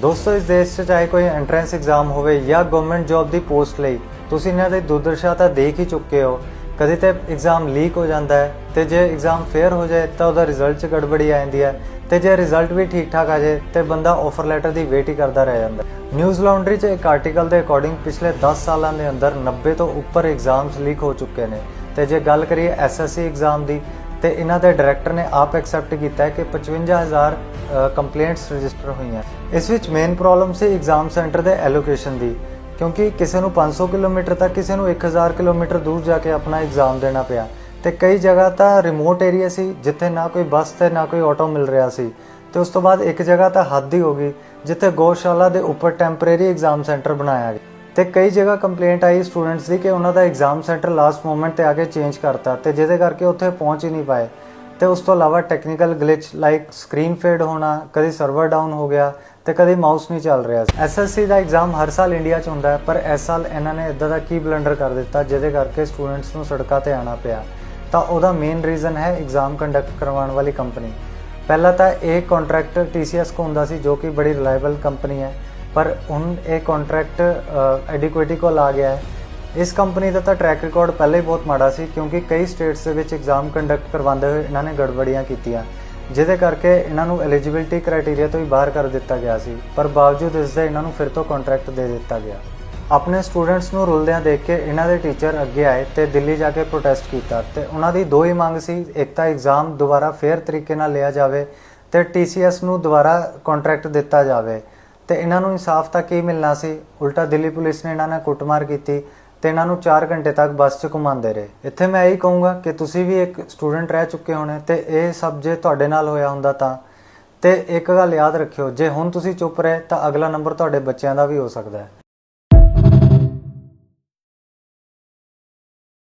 ਦੋਸਤੋ, ਇਸ ਦੇਸ਼ 'ਚ ਚਾਹੇ ਕੋਈ ਐਂਟਰੈਂਸ ਐਗਜ਼ਾਮ ਹੋਵੇ ਜਾਂ ਗਵਰਨਮੈਂਟ ਜੌਬ ਦੀ ਪੋਸਟ ਲਈ, ਤੁਸੀਂ ਇਹਨਾਂ ਦੀ ਦੁਰਦਸ਼ਾ ਤਾਂ ਦੇਖ ਹੀ ਚੁੱਕੇ ਹੋ। ਕਦੇ ਤੇ ਐਗਜ਼ਾਮ ਲੀਕ ਹੋ ਜਾਂਦਾ ਹੈ ਤੇ ਜੇ ਐਗਜ਼ਾਮ ਫੇਅਰ ਹੋ ਜਾਏ ਤਾਂ ਉਹਦਾ ਰਿਜ਼ਲਟ 'ਚ ਗੜਬੜੀ ਆ ਜਾਂਦੀ ਹੈ ਤੇ ਜੇ ਰਿਜ਼ਲਟ ਵੀ ਠੀਕ ਠਾਕ ਆ ਜਾਏ ਤੇ ਬੰਦਾ ਆਫਰ ਲੈਟਰ ਦੀ ਵੇਟ ਹੀ ਕਰਦਾ ਰਹਿ ਜਾਂਦਾ ਨਿਊਜ਼ ਲਾਉਂਡਰੀ 'ਚ ਇੱਕ ਆਰਟੀਕਲ ਦੇ ਅਕੋਰਡਿੰਗ ਪਿਛਲੇ 10 ਸਾਲਾਂ ਦੇ ਅੰਦਰ 90 ਤੋਂ ਉੱਪਰ ਐਗਜ਼ਾਮਸ ਲੀਕ ਹੋ ਚੁੱਕੇ ਨੇ। ਤੇ ਜੇ ਗੱਲ ਕਰੀਏ ਐਸਐਸਸੀ ਐਗਜ਼ਾਮ ਦੀ ਤੇ ਇਹਨਾਂ ਦੇ ਡਾਇਰੈਕਟਰ ਨੇ ਆਪ ਐਕਸੈਪਟ ਕੀਤਾ ਹੈ ਕਿ 55000 ਕੰਪਲੇਂਟਸ ਰਜਿਸਟਰ ਹੋਈਆਂ। ਇਸ ਵਿੱਚ ਮੇਨ ਪ੍ਰੋਬਲਮ ਸੀ ਐਗਜ਼ਾਮ ਸੈਂਟਰ ਦੇ ਐਲੋਕੇਸ਼ਨ ਦੀ, ਕਿਉਂਕਿ ਕਿਸੇ ਨੂੰ 500 ਕਿਲੋਮੀਟਰ ਤੱਕ, ਕਿਸੇ ਨੂੰ 1000 ਕਿਲੋਮੀਟਰ ਦੂਰ ਜਾ ਕੇ ਆਪਣਾ ਐਗਜ਼ਾਮ ਦੇਣਾ ਪਿਆ। ਤੇ ਕਈ ਜਗ੍ਹਾ ਤਾਂ ਰਿਮੋਟ ਏਰੀਆ ਸੀ, ਜਿੱਥੇ ਨਾ ਕੋਈ ਬੱਸ ਤੇ ਨਾ ਕੋਈ ਆਟੋ ਮਿਲ ਰਿਹਾ ਸੀ। ਤੇ ਉਸ ਤੋਂ ਬਾਅਦ ਇੱਕ ਜਗ੍ਹਾ ਤਾਂ ਹੱਦ ਹੀ ਹੋ ਗਈ, ਜਿੱਥੇ ਗੋਸ਼ਾਲਾ ਦੇ ਉੱਪਰ ਟੈਂਪਰੇਰੀ ਐਗਜ਼ਾਮ ਸੈਂਟਰ ਬਣਾਇਆ ਗਿਆ। ਤੇ ਕਈ ਜਗ੍ਹਾ ਕੰਪਲੇਂਟ ਆਈ ਸਟੂਡੈਂਟਸ ਦੀ ਕਿ ਉਹਨਾਂ ਦਾ ਐਗਜ਼ਾਮ ਸੈਂਟਰ ਲਾਸਟ ਮੋਮੈਂਟ ਤੇ ਆ ਕੇ ਚੇਂਜ ਕਰਤਾ ਤੇ ਜਿਹਦੇ ਕਰਕੇ ਉੱਥੇ ਪਹੁੰਚ ਹੀ ਨਹੀਂ ਪਾਏ। ਤੇ ਉਸ ਤੋਂ ਇਲਾਵਾ technical glitch like screen fade ਹੋਣਾ, ਕਦੇ ਸਰਵਰ ਡਾਊਨ ਹੋ ਗਿਆ ਤੇ ਕਦੇ ਮਾਊਸ ਨਹੀਂ ਚੱਲ ਰਿਹਾ ਐਸਐਸਸੀ ਦਾ ਐਗਜ਼ਾਮ ਹਰ ਸਾਲ ਇੰਡੀਆ 'ਚ ਹੁੰਦਾ ਪਰ ਇਸ ਸਾਲ ਇਹਨਾਂ ਨੇ ਇਦਾਂ ਦਾ ਕੀ ਬਲੰਡਰ ਕਰ ਦਿੱਤਾ ਜਿਹਦੇ ਕਰਕੇ ਸਟੂਡੈਂਟਸ ਨੂੰ ਸੜਕਾਂ ਤੇ ਆਣਾ ਪਿਆ। ਤਾਂ ਉਹਦਾ ਮੇਨ ਰੀਜ਼ਨ ਹੈ ਐਗਜ਼ਾਮ ਕੰਡਕਟ ਕਰਵਾਉਣ ਵਾਲੀ ਕੰਪਨੀ ਪਹਿਲਾਂ ਤਾਂ ਇਹ ਕੰਟਰੈਕਟ TCS ਕੋ ਹੁੰਦਾ ਸੀ, ਜੋ ਕਿ ਬੜੀ ਰਿਲਾਇਬਲ ਕੰਪਨੀ ਹੈ। ਪਰ ਹੁਣ ਇਹ ਕੰਟਰੈਕਟ ਐਡਿਕੁਇਟੀ ਕੋਲ ਆ ਗਿਆ ਹੈ। ਇਸ ਕੰਪਨੀ ਦਾ ਤਾਂ ਟਰੈਕ ਰਿਕਾਰਡ ਪਹਿਲਾਂ ਹੀ ਬਹੁਤ ਮਾੜਾ ਸੀ, ਕਿਉਂਕਿ ਕਈ ਸਟੇਟਸ ਦੇ ਵਿੱਚ ਐਗਜ਼ਾਮ ਕੰਡਕਟ ਕਰਵਾਉਂਦੇ ਹੋਏ ਇਹਨਾਂ ਨੇ ਗੜਬੜੀਆਂ ਕੀਤੀਆਂ। ਜਿਹਦੇ ਕਰਕੇ ਇਹਨਾਂ ਨੂੰ ਐਲੀਜੀਬਿਲਟੀ ਕ੍ਰਾਈਟੇਰੀਆ ਤੋਂ ਹੀ ਬਾਹਰ ਕਰ ਦਿੱਤਾ ਗਿਆ ਸੀ, ਪਰ ਬਾਵਜੂਦ ਇਸ ਦੇ ਇਹਨਾਂ ਨੂੰ ਫਿਰ ਤੋਂ ਕੰਟਰੈਕਟ ਦੇ ਦਿੱਤਾ ਗਿਆ। ਆਪਣੇ ਸਟੂਡੈਂਟਸ ਨੂੰ ਰੁਲਦਿਆਂ ਦੇਖ ਕੇ ਇਹਨਾਂ ਦੇ ਟੀਚਰ ਅੱਗੇ ਆਏ ਤੇ ਦਿੱਲੀ ਜਾ ਕੇ ਪ੍ਰੋਟੈਸਟ ਕੀਤਾ ਤੇ ਉਹਨਾਂ ਦੀ ਦੋ ਹੀ ਮੰਗ ਸੀ, ਇੱਕ ਤਾਂ ਐਗਜ਼ਾਮ ਦੁਬਾਰਾ ਫੇਅਰ ਤਰੀਕੇ ਨਾਲ ਲਿਆ ਜਾਵੇ ਤੇ TCS ਨੂੰ ਦੁਬਾਰਾ ਕੰਟਰੈਕਟ ਦਿੱਤਾ ਜਾਵੇ। ਤੇ ਇਹਨਾਂ ਨੂੰ ਇਨਸਾਫ ਤਾਂ ਕੀ ਮਿਲਣਾ ਸੀ। ਉਲਟਾ ਦਿੱਲੀ ਪੁਲਿਸ ਨੇ ਇਹਨਾਂ ਨਾਲ ਕੁੱਟਮਾਰ ਕੀਤੀ ਤੇ ਇਹਨਾਂ ਨੂੰ 4 ਘੰਟੇ ਤੱਕ ਬੱਸ 'ਚ ਘੁਮਾਉਂਦੇ ਰਹੇ। ਇੱਥੇ ਮੈਂ ਇਹੀ ਕਹੂੰਗਾ ਕਿ ਤੁਸੀਂ ਵੀ ਇੱਕ ਸਟੂਡੈਂਟ ਰਹਿ ਚੁੱਕੇ ਹੋਣੇ ਤੇ ਇਹ ਸਭ ਜੇ ਤੁਹਾਡੇ ਨਾਲ ਹੋਇਆ ਹੁੰਦਾ ਤਾਂ। ਤੇ ਇੱਕ ਗੱਲ ਯਾਦ ਰੱਖਿਓ, ਜੇ ਹੁਣ ਤੁਸੀਂ ਚੁੱਪ ਰਹੇ ਤਾਂ ਅਗਲਾ ਨੰਬਰ ਤੁਹਾਡੇ ਬੱਚਿਆਂ ਦਾ ਵੀ ਹੋ ਸਕਦਾ ਹੈ।